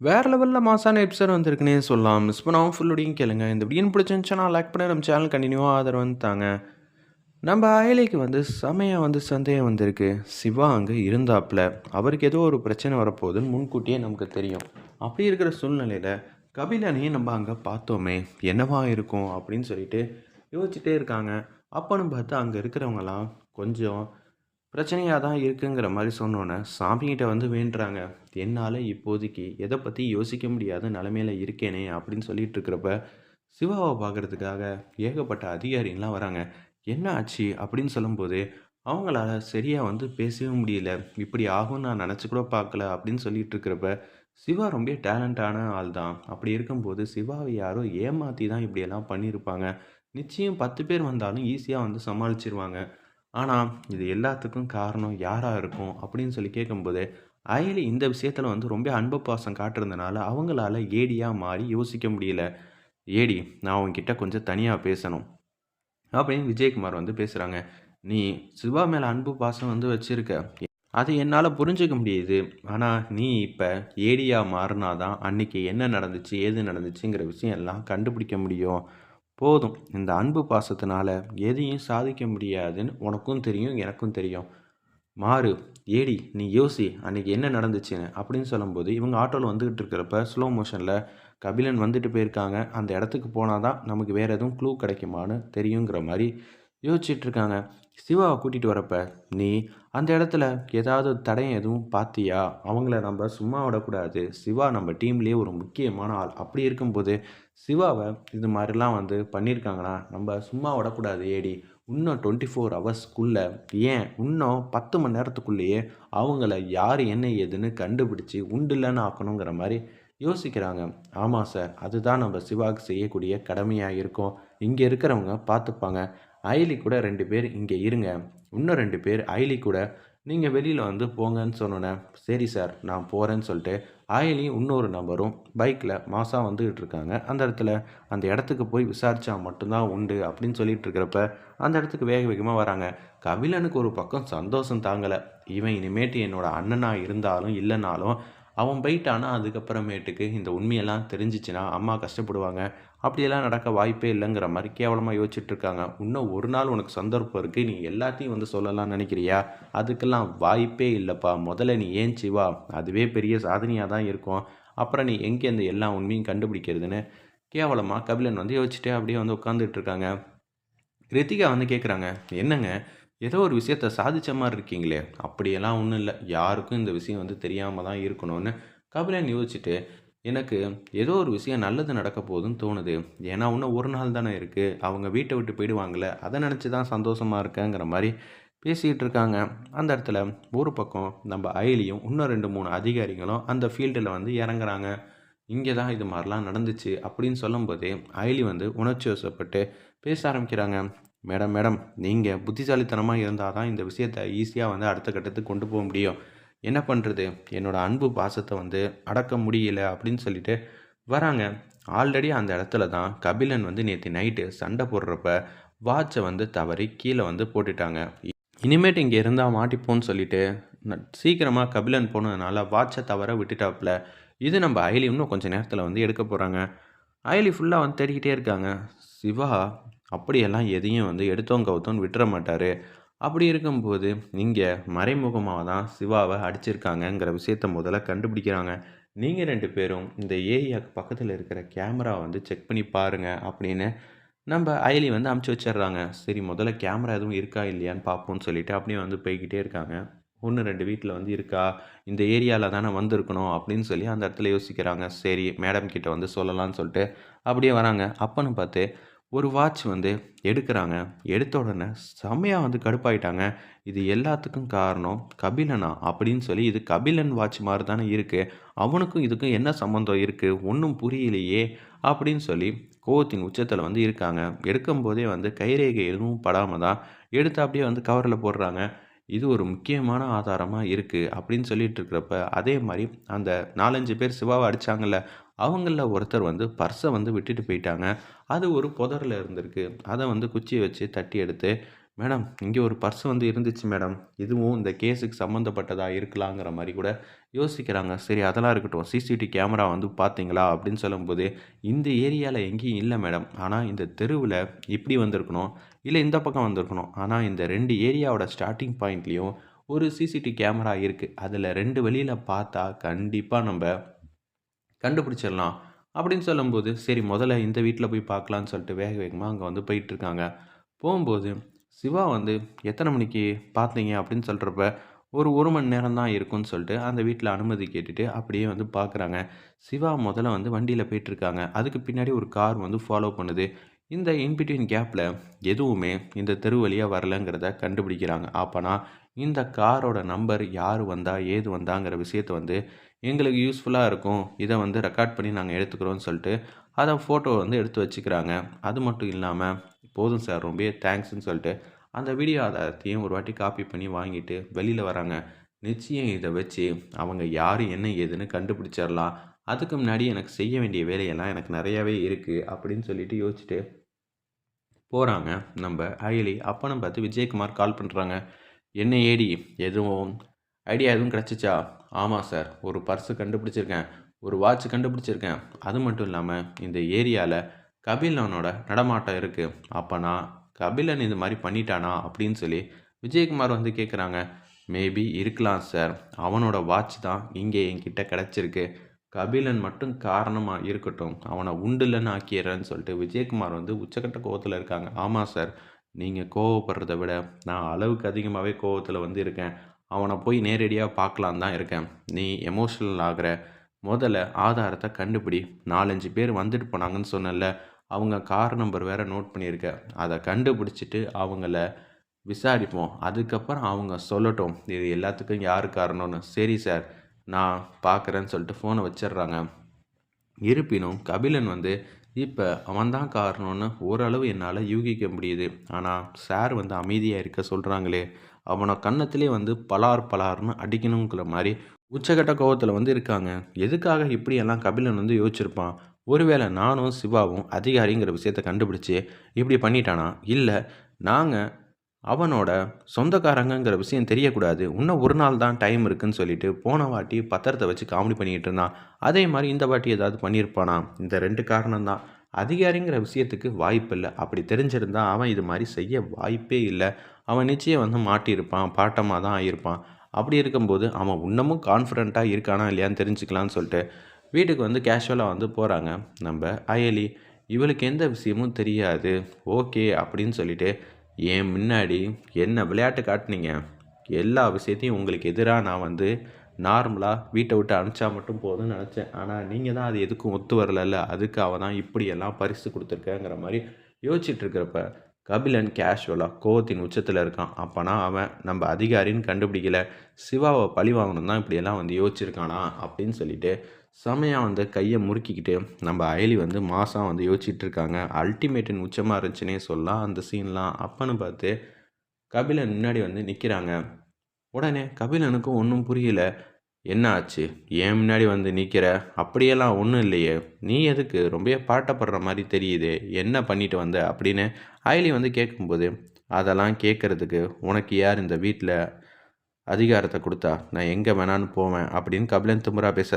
வேறு லெவலில் மாசான எபிசோட் வந்திருக்குனே சொல்லலாம். மிஸ் பண்ணாமல் ஃபுல்லோடையும் கேளுங்க. இந்த வீடியோ பிடிச்சிருந்துச்சுன்னா லைக் பண்ணி நம்ம சேனல் கண்டினியூவாக ஆதரவு வந்து தாங்க. நம்ம அயலைக்கு வந்து செமையாக வந்து சந்தேகம் வந்திருக்கு. சிவா அங்கே இருந்தாப்புல அவருக்கு ஏதோ ஒரு பிரச்சனை வரப்போகுதுன்னு முன்கூட்டியே நமக்கு தெரியும். அப்படி இருக்கிற சூழ்நிலையில் கபிலனையும் நம்ம அங்கே பார்த்தோமே. என்னவா இருக்கும் அப்படின்னு சொல்லிட்டு யோசிச்சுட்டே இருக்காங்க. அப்போன்னு பார்த்து அங்கே இருக்கிறவங்களாம் கொஞ்சம் பிரச்சனையாக தான் இருக்குங்கிற மாதிரி சொன்னோன்னே சாமிகிட்ட வந்து வேண்டுறாங்க. என்னால் இப்போதைக்கு எதை பற்றி யோசிக்க முடியாத நிலமையில இருக்கேனே அப்படின்னு சொல்லிட்டு இருக்கிறப்ப சிவாவை பார்க்குறதுக்காக ஏகப்பட்ட அதிகாரிங்களாம் வராங்க. என்ன ஆச்சு? அப்படின்னு சொல்லும்போது அவங்களால சரியாக வந்து பேசவே முடியல. இப்படி ஆகும்னு நான் நினச்சி கூட பார்க்கல அப்படின்னு சொல்லிட்டு இருக்கிறப்ப சிவா ரொம்ப டேலண்டான ஆள் தான். அப்படி இருக்கும்போது சிவாவை யாரோ ஏமாற்றி தான் இப்படியெல்லாம் பண்ணியிருப்பாங்க. நிச்சயம் பத்து பேர் வந்தாலும் ஈஸியாக வந்து சமாளிச்சிருவாங்க. ஆனால் இது எல்லாத்துக்கும் காரணம் யாராக இருக்கும் அப்படின்னு சொல்லி கேட்கும்போது அயலி இந்த விஷயத்தில் வந்து ரொம்ப அன்பு பாசம் காட்டுறதுனால அவங்களால ஏடியாக மாறி யோசிக்க முடியல. ஏடி நான் உங்ககிட்ட கொஞ்சம் தனியாக பேசணும். அப்படின்னு விஜயகுமார் வந்து பேசுகிறாங்க நீ சிவா மேலே அன்பு பாசம் வந்து வச்சுருக்க. அது என்னால் புரிஞ்சுக்க முடியுது. ஆனால் நீ இப்போ ஏடியாக மாறினாதான் அன்றைக்கி என்ன நடந்துச்சு ஏது நடந்துச்சுங்கிற விஷயம் எல்லாம் கண்டுபிடிக்க முடியும். போதும். இந்த அன்பு பாசத்தினால எதையும் சாதிக்க முடியாதுன்னு உனக்கும் தெரியும் எனக்கும் தெரியும். மாறு ஏடி நீ யோசி அன்றைக்கி என்ன நடந்துச்சுன்னு அப்படின்னு சொல்லும்போது இவங்க ஆட்டோவில் வந்துக்கிட்டு இருக்கிறப்ப ஸ்லோ மோஷனில் கபிலன் வந்துட்டு போயிருக்காங்க. அந்த இடத்துக்கு போனால் தான் நமக்கு வேறு எதுவும் க்ளூ கிடைக்குமான்னு தெரியுங்கிற மாதிரி யோசிச்சுட்டு இருக்காங்க. சிவாவை கூட்டிகிட்டு வரப்ப நீ அந்த இடத்துல ஏதாவது தடயம் எதுவும் பார்த்தியா? அவங்கள நம்ம சும்மா விடக்கூடாது. சிவா நம்ம டீம்லேயே ஒரு முக்கியமான ஆள். அப்படி இருக்கும்போது சிவாவை இது மாதிரிலாம் வந்து பண்ணியிருக்காங்கன்னா நம்ம சும்மா விடக்கூடாது ஏடி. இன்னும் டுவெண்ட்டி ஃபோர் ஹவர்ஸ்க்குள்ளே ஏன் இன்னும் பத்து மணி நேரத்துக்குள்ளேயே அவங்கள யார் என்ன ஏதுன்னு கண்டுபிடிச்சி உண்டுலன்னு ஆக்கணுங்கிற மாதிரி யோசிக்கிறாங்க. ஆமாம் சார். அதுதான் நம்ம சிவாவுக்கு செய்யக்கூடிய கடமையாக இருக்கும். இங்கே இருக்கிறவங்க பார்த்துப்பாங்க ஐலி கூட ரெண்டு பேர் இங்கே இருங்க. இன்னும் ரெண்டு பேர் ஐலி கூட நீங்கள் வெளியில் வந்து போங்கன்னு சொன்னோன்னே சரி சார் நான் போகிறேன்னு சொல்லிட்டு ஆயிலி இன்னொரு நபரும் பைக்கில் மாதம் வந்துக்கிட்டு இருக்காங்க. அந்த இடத்துல அந்த இடத்துக்கு போய் விசாரித்தா மட்டும்தான் உண்டு அப்படின்னு சொல்லிட்டு இருக்கிறப்ப அந்த இடத்துக்கு வேக வேகமாக வராங்க. கபிலனுக்கு ஒரு பக்கம் சந்தோஷம் தாங்கலை. இவன் இனிமேட்டு என்னோட அண்ணனாக இருந்தாலும் இல்லைனாலும் அவன் போயிட்டானா அதுக்கப்புறமேட்டுக்கு இந்த உண்மையெல்லாம் தெரிஞ்சிச்சுன்னா அம்மா கஷ்டப்படுவாங்க. அப்படியெல்லாம் நடக்க வாய்ப்பே இல்லைங்கிற மாதிரி கேவலமாக யோசிச்சுட்டு இருக்காங்க இன்னும் ஒரு நாள் உனக்கு சந்தர்ப்பம் இருக்குது நீ எல்லாத்தையும் வந்து சொல்லலாம் நினைக்கிறியா? அதுக்கெல்லாம் வாய்ப்பே இல்லைப்பா. முதல்ல நீ ஏன் சிவா? அதுவே பெரிய சாதனையாக தான் இருக்கும். அப்புறம் நீ எங்கே இந்த எல்லா உண்மையும் கண்டுபிடிக்கிறதுன்னு? கேவலமாக கபிலன் வந்து யோசிச்சுட்டே அப்படியே வந்து உட்காந்துட்டு இருக்காங்க ரித்திகா வந்து கேட்குறாங்க என்னங்க? ஏதோ ஒரு விஷயத்த சாதித்த மாதிரி இருக்கீங்களே அப்படியெல்லாம் ஒன்றும் இல்லை. யாருக்கும் இந்த விஷயம் வந்து தெரியாமல் தான் இருக்கணும்னு கபிலன் யோசிச்சுட்டு எனக்கு ஏதோ ஒரு விஷயம் நல்லது நடக்க போகுதுன்னு தோணுது. ஏன்னா இன்னும் ஒரு நாள் தானே இருக்குது அவங்க வீட்டை விட்டு போயிடுவாங்களே அதை நினச்சி தான் சந்தோஷமாக இருக்கேங்கிற மாதிரி பேசிகிட்டு இருக்காங்க. அந்த இடத்துல ஒரு பக்கம் நம்ம அயலியும் இன்னும் ரெண்டு மூணு அதிகாரிகளும் அந்த ஃபீல்டில் வந்து இறங்குறாங்க. இங்கே தான் இது மாதிரிலாம் நடந்துச்சு அப்படின்னு சொல்லும்போது அயலி வந்து உணர்ச்சி வசப்பட்டு பேச ஆரம்பிக்கிறாங்க. மேடம் மேடம் நீங்கள் புத்திசாலித்தனமாக இருந்தால் தான் இந்த விஷயத்தை ஈஸியாக வந்து அடுத்த கட்டத்துக்கு கொண்டு போக முடியும். என்ன பண்ணுறது என்னோடய அன்பு பாசத்தை வந்து அடக்க முடியல அப்படின்னு சொல்லிட்டு வராங்க. ஆல்ரெடி அந்த இடத்துல தான் கபிலன் வந்து நேற்று நைட்டு சண்டை போடுறப்ப வாட்சை வந்து தவறி கீழே வந்து போட்டுட்டாங்க. இனிமேட்டு இங்கே இருந்தால் மாட்டிப்போன்னு சொல்லிட்டு சீக்கிரமாக கபிலன் போனதுனால வாட்சை தவற விட்டுட்டாப்புல இது நம்ம அயலி இன்னும் கொஞ்சம் நேரத்தில் வந்து எடுக்க போகிறாங்க அயலி ஃபுல்லாக வந்து தேடிக்கிட்டே இருக்காங்க. சிவா அப்படியெல்லாம் எதையும் வந்து எடுத்தோம் கவுத்தோன்னு விட்டுற மாட்டார். அப்படி இருக்கும்போது இங்கே மறைமுகமாக தான் சிவாவை அடிச்சிருக்காங்கங்கிற விஷயத்த முதல்ல கண்டுபிடிக்கிறாங்க. நீங்கள் ரெண்டு பேரும் இந்த ஏரியாவுக்கு பக்கத்தில் இருக்கிற கேமரா வந்து செக் பண்ணி பாருங்கள் அப்படின்னு நம்ம அயலி வந்து அமுச்சு வச்சிடுறாங்க. சரி முதல்ல கேமரா எதுவும் இருக்கா இல்லையான்னு பார்ப்போம்னு சொல்லிட்டு அப்படியே வந்து போய்கிட்டே இருக்காங்க. ஒன்று ரெண்டு வீட்டில் வந்து இருக்கா? இந்த ஏரியாவில் தானே வந்திருக்கணும் அப்படின்னு சொல்லி அந்த இடத்துல யோசிக்கிறாங்க. சரி மேடம் கிட்ட வந்து சொல்லலாம்னு சொல்லிட்டு அப்படியே வராங்க. அப்பன்னு பார்த்து ஒரு வாட்ச் வந்து எடுக்கிறாங்க. எடுத்த உடனே செம்மையாக வந்து கடுப்பாயிட்டாங்க. இது எல்லாத்துக்கும் காரணம் கபிலனா அப்படின்னு சொல்லி இது கபிலன் வாட்ச் மாதிரி தானே இருக்குது அவனுக்கும் இதுக்கும் என்ன சம்மந்தம் இருக்குது ஒன்றும் புரியலையே அப்படின்னு சொல்லி கோவத்தின் உச்சத்தில் வந்து இருக்காங்க. எடுக்கும்போதே வந்து கைரேகை எதுவும் படாமல் தான் எடுத்து அப்படியே வந்து கவரில் போடுறாங்க. இது ஒரு முக்கியமான ஆதாரமாக இருக்குது அப்படின்னு சொல்லிட்டு இருக்கிறப்ப அதே மாதிரி அந்த நாலஞ்சு பேர் சிவாவை அடித்தாங்கல்ல அவங்களில் ஒருத்தர் வந்து பர்ஸை வந்து விட்டுட்டு போயிட்டாங்க. அது ஒரு புதரில் இருந்திருக்கு. அதை வந்து குச்சியை வச்சு தட்டி எடுத்து மேடம் இங்கே ஒரு பர்ஸ் வந்து இருந்துச்சு மேடம். இதுவும் இந்த கேஸுக்கு சம்மந்தப்பட்டதாக இருக்கலாங்கிற மாதிரி கூட யோசிக்கிறாங்க. சரி அதெல்லாம் இருக்கட்டும். சிசிடிவி கேமரா வந்து பார்த்தீங்களா? அப்படின்னு சொல்லும்போது இந்த ஏரியாவில் எங்கேயும் இல்லை மேடம். ஆனால் இந்த தெருவில் இப்படி வந்திருக்கணும். இல்லை இந்த பக்கம் வந்திருக்கணும். ஆனால் இந்த ரெண்டு ஏரியாவோட ஸ்டார்டிங் பாயிண்ட்லேயும் ஒரு சிசிடிவி கேமரா இருக்குது அதில் ரெண்டு வழியில் பார்த்தா கண்டிப்பாக நம்ம கண்டுபிடிச்சிடலாம் அப்படின்னு சொல்லும்போது சரி முதல்ல இந்த வீட்டில் போய் பார்க்கலான்னு சொல்லிட்டு வேக வேகமாக அங்கே வந்து போயிட்டுருக்காங்க. போகும்போது சிவா வந்து எத்தனை மணிக்கு பார்த்தீங்க? அப்படின்னு சொல்கிறப்ப ஒரு ஒரு மணி நேரம் தான் இருக்கும்னு சொல்லிட்டு அந்த வீட்டில் அனுமதி கேட்டுட்டு அப்படியே வந்து பார்க்குறாங்க. சிவா முதல்ல வந்து வண்டியில் போயிட்டுருக்காங்க. அதுக்கு பின்னாடி ஒரு கார் வந்து ஃபாலோ பண்ணுது. இந்த இன்பிட்வீன் கேப்பில் எதுவுமே இந்த தெரு வழியாக வரலங்கிறத கண்டுபிடிக்கிறாங்க. அப்போனா இந்த காரோட நம்பர் யார் வந்தால் ஏது வந்தாங்கிற விஷயத்த வந்து எங்களுக்கு யூஸ்ஃபுல்லாக இருக்கும். இதை வந்து ரெக்கார்ட் பண்ணி நாங்கள் எடுத்துக்கிறோன்னு சொல்லிட்டு அதை ஃபோட்டோ வந்து எடுத்து வச்சுக்கிறாங்க. அது மட்டும் இல்லாமல் போதும் சார் ரொம்ப தேங்க்ஸ்ன்னு சொல்லிட்டு அந்த வீடியோ ஆதாரத்தையும் ஒரு வாட்டி காப்பி பண்ணி வாங்கிட்டு வெளியில் வராங்க. நிச்சயம் இதை வச்சு அவங்க யார் என்ன ஏதுன்னு கண்டுபிடிச்சிடலாம் அதுக்கு முன்னாடி எனக்கு செய்ய வேண்டிய வேலையெல்லாம் எனக்கு நிறையாவே இருக்குது அப்படின்னு சொல்லிட்டு யோசிச்சுட்டு போகிறாங்க நம்ம அயலி அப்பனை பார்த்து விஜயகுமார் கால் பண்ணுறாங்க என்ன ஏடி? எதுவும் ஐடியா எதுவும் கிடச்சிச்சா? ஆமாம் சார் ஒரு பர்ஸு கண்டுபிடிச்சிருக்கேன். ஒரு வாட்ச் கண்டுபிடிச்சிருக்கேன். அது மட்டும் இல்லாமல் இந்த ஏரியாவில் கபிலனோட நடமாட்டம் இருக்குது அப்போனா கபிலன் இது மாதிரி பண்ணிட்டானா அப்படின்னு சொல்லி விஜயகுமார் வந்து கேட்குறாங்க மேபி இருக்கலாம் சார் அவனோட வாட்ச் தான் இங்கே என்கிட்ட கிடச்சிருக்கு. கபிலன் மட்டும் காரணமாக இருக்கட்டும். அவனை உண்டுலன்னு ஆக்கிடுறேன்னு சொல்லிட்டு விஜயகுமார் வந்து உச்சக்கட்ட கோவத்தில் இருக்காங்க. ஆமாம் சார் நீங்கள் கோவப்படுறத விட நான் அளவுக்கு அதிகமாகவே கோவத்தில் வந்து இருக்கேன். அவனை போய் நேரடியாக பார்க்கலாம் தான் இருக்கேன். நீ எமோஷ்னல் ஆகிற. முதல்ல ஆதாரத்தை கண்டுபிடி. நாலஞ்சு பேர் வந்துட்டு போனாங்கன்னு சொன்னல அவங்க கார் நம்பர் வேறு நோட் பண்ணியிருக்க. அதை கண்டுபிடிச்சிட்டு அவங்கள விசாரிப்போம். அதுக்கப்புறம் அவங்க சொல்லட்டும். இது எல்லாத்துக்கும் யார் காரணம்னு. சரி சார் நான் பார்க்குறேன்னு சொல்லிட்டு ஃபோனை வச்சிடுறாங்க. இருப்பினும் கபிலன் வந்து இப்போ அவன் தான் காரணம்னு ஓரளவு என்னால் யூகிக்க முடியுது. ஆனால் சார் வந்து அமைதியாக இருக்க சொல்கிறாங்களே அவனை கன்னத்திலே வந்து பலார் பலார்னு அடிக்கணுங்கிற மாதிரி உச்சகட்ட கோவத்தில் வந்து இருக்காங்க. எதுக்காக இப்படியெல்லாம் கபிலன் வந்து யோசிச்சிருப்பான்? ஒருவேளை நானும் சிவாவும் அதிகாரிங்கிற விஷயத்த கண்டுபிடிச்சி இப்படி பண்ணிட்டானா? இல்லை நாங்கள் அவனோட சொந்தக்காரங்கங்கிற விஷயம் தெரியக்கூடாது. இன்னும் ஒரு நாள் தான் டைம் இருக்குன்னு சொல்லிட்டு போன வாட்டி பத்திரத்தை வச்சு காமெடி பண்ணிக்கிட்டு இருந்தான். அதே மாதிரி இந்த வாட்டி ஏதாவது பண்ணியிருப்பானா? இந்த ரெண்டு காரணம் தான் அதிகாரிங்கிற விஷயத்துக்கு வாய்ப்பு இல்லை. அப்படி தெரிஞ்சிருந்தால் அவன் இது மாதிரி செய்ய வாய்ப்பே இல்லை. அவன் நிச்சயம் வந்து மாட்டியிருப்பான். பாட்டமாக தான் ஆகியிருப்பான். அப்படி இருக்கும்போது அவன் இன்னமும் கான்ஃபிடண்ட்டாக இருக்கானா இல்லையான்னு தெரிஞ்சுக்கலான்னு சொல்லிட்டு வீட்டுக்கு வந்து கேஷுவலாக வந்து போகிறாங்க நம்ம அயலி இவளுக்கு எந்த விஷயமும் தெரியாது. ஓகே அப்படின்னு சொல்லிட்டு என் முன்னாடி என்ன விளையாட்டு காட்டினீங்க? எல்லா விஷயத்தையும் உங்களுக்கு எதிராக நான் வந்து நார்மலாக வீட்டை விட்டு அனுப்பிச்சா மட்டும் போதும்னு நினச்சேன். ஆனால் நீங்கள் தான் அது எதுக்கும் ஒத்து வரலல்ல. அதுக்கு அவன் தான் இப்படியெல்லாம் பரிசு கொடுத்துருக்கேங்கிற மாதிரி யோசிச்சுட்டு இருக்கிறப்ப கபிலன் கேஷுவலாக கோவத்தின் உச்சத்தில் இருக்கான். அப்போனா அவன் நம்ம அதிகாரின்னு கண்டுபிடிக்கல. சிவாவை பழி வாங்கணும் தான் இப்படியெல்லாம் வந்து யோசிச்சிருக்கானா அப்படின்னு சொல்லிட்டு செமையாக வந்து கையை முறுக்கிக்கிட்டு நம்ம அயலி வந்து மாதம் வந்து யோசிச்சுட்டு இருக்காங்க அல்டிமேட்டின் உச்சமாக இருந்துச்சுன்னே சொல்லலாம் அந்த சீன்லாம் அப்பன்னு பார்த்து கபிலன் முன்னாடி வந்து நிற்கிறாங்க உடனே கபிலனுக்கும் ஒன்றும் புரியல. என்ன ஆச்சு ஏன் முன்னாடி வந்து நிற்கிற அப்படியெல்லாம் ஒன்றும் இல்லையே. நீ எதுக்கு? ரொம்ப பாட்டப்படுற மாதிரி தெரியுது. என்ன பண்ணிட்டு வந்த? அப்படின்னு அயலி வந்து கேட்கும்போது அதெல்லாம் கேட்குறதுக்கு உனக்கு யார் இந்த வீட்டில் அதிகாரத்தை கொடுத்தா? நான் எங்கே வேணான்னு போவேன் அப்படின்னு கபிலன் திமுறா பேசுகிறான்